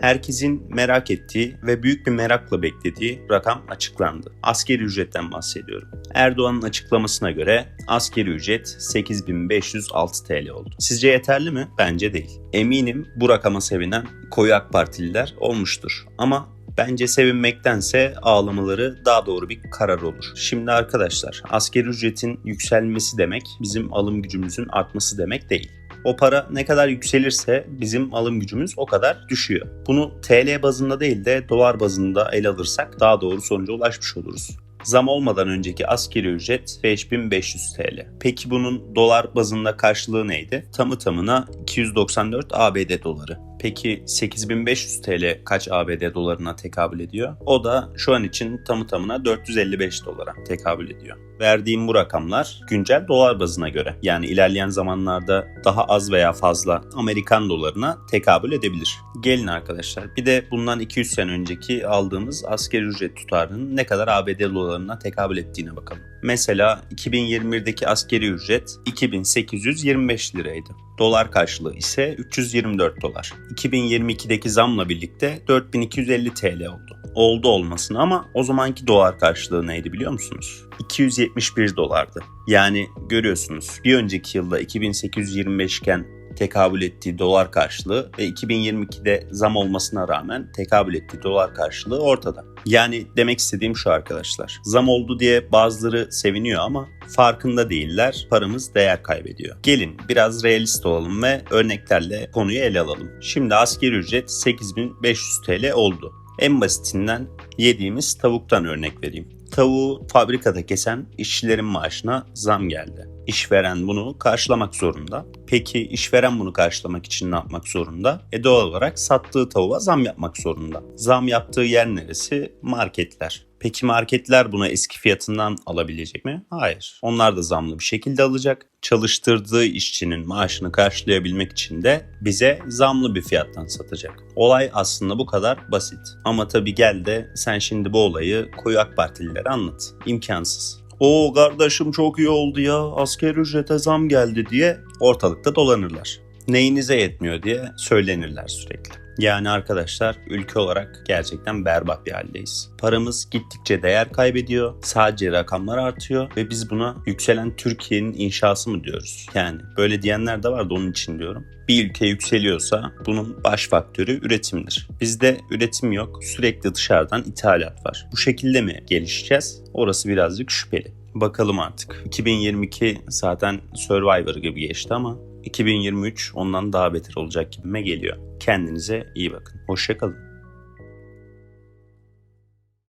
Herkesin merak ettiği ve büyük bir merakla beklediği rakam açıklandı. Askeri ücretten bahsediyorum. Erdoğan'ın açıklamasına göre askeri ücret 8506 TL oldu. Sizce yeterli mi? Bence değil. Eminim bu rakama sevinen koyu AK Partililer olmuştur. Ama Bence sevinmektense ağlamaları daha doğru bir karar olur. Şimdi arkadaşlar askeri ücretin yükselmesi demek bizim alım gücümüzün artması demek değil. O para ne kadar yükselirse bizim alım gücümüz o kadar düşüyor. Bunu TL bazında değil de dolar bazında ele alırsak daha doğru sonuca ulaşmış oluruz. Zam olmadan önceki askeri ücret 5500 TL. Peki bunun dolar bazında karşılığı neydi? Tamı tamına 294 ABD doları. Peki 8500 TL kaç ABD dolarına tekabül ediyor? O da şu an için tamı tamına 455 dolara tekabül ediyor. Verdiğim bu rakamlar güncel dolar bazına göre. Yani ilerleyen zamanlarda daha az veya fazla Amerikan dolarına tekabül edebilir. Gelin arkadaşlar bir de bundan 200 sene önceki aldığımız askeri ücret tutarının ne kadar ABD dolarına tekabül ettiğine bakalım. Mesela 2021'deki askeri ücret 2825 liraydı. Dolar karşılığı ise 324 dolar. 2022'deki zamla birlikte 4250 TL oldu. Oldu olmasına ama o zamanki dolar karşılığı neydi biliyor musunuz? 271 dolardı. Yani görüyorsunuz bir önceki yılda 2825 iken tekabül ettiği dolar karşılığı ve 2022'de zam olmasına rağmen tekabül ettiği dolar karşılığı ortada. Yani demek istediğim şu arkadaşlar. Zam oldu diye bazıları seviniyor ama farkında değiller. Paramız değer kaybediyor. Gelin biraz realist olalım ve örneklerle konuyu ele alalım. Şimdi askeri ücret 8500 TL oldu. En basitinden yediğimiz tavuktan örnek vereyim. Tavuğu fabrikada kesen işçilerin maaşına zam geldi. İşveren bunu karşılamak zorunda. Peki işveren bunu karşılamak için ne yapmak zorunda? E doğal olarak sattığı tavuğa zam yapmak zorunda. Zam yaptığı yer neresi? Marketler. Peki marketler buna eski fiyatından alabilecek mi? Hayır. Onlar da zamlı bir şekilde alacak. Çalıştırdığı işçinin maaşını karşılayabilmek için de bize zamlı bir fiyattan satacak. Olay aslında bu kadar basit. Ama tabii gel de sen şimdi bu olayı koyu AK Partililere anlat. İmkansız. O kardeşim çok iyi oldu ya asker ücrete zam geldi diye ortalıkta dolanırlar. Neyinize yetmiyor diye söylenirler sürekli. Yani arkadaşlar ülke olarak gerçekten berbat bir haldeyiz. Paramız gittikçe değer kaybediyor, sadece rakamlar artıyor ve biz buna yükselen Türkiye'nin inşası mı diyoruz? Yani böyle diyenler de var da onun için diyorum. Bir ülke yükseliyorsa bunun baş faktörü üretimdir. Bizde üretim yok, sürekli dışarıdan ithalat var. Bu şekilde mi gelişeceğiz? Orası birazcık şüpheli. Bakalım artık. 2022 zaten Survivor gibi geçti ama 2023 ondan daha beter olacak gibime geliyor. Kendinize iyi bakın. Hoşçakalın.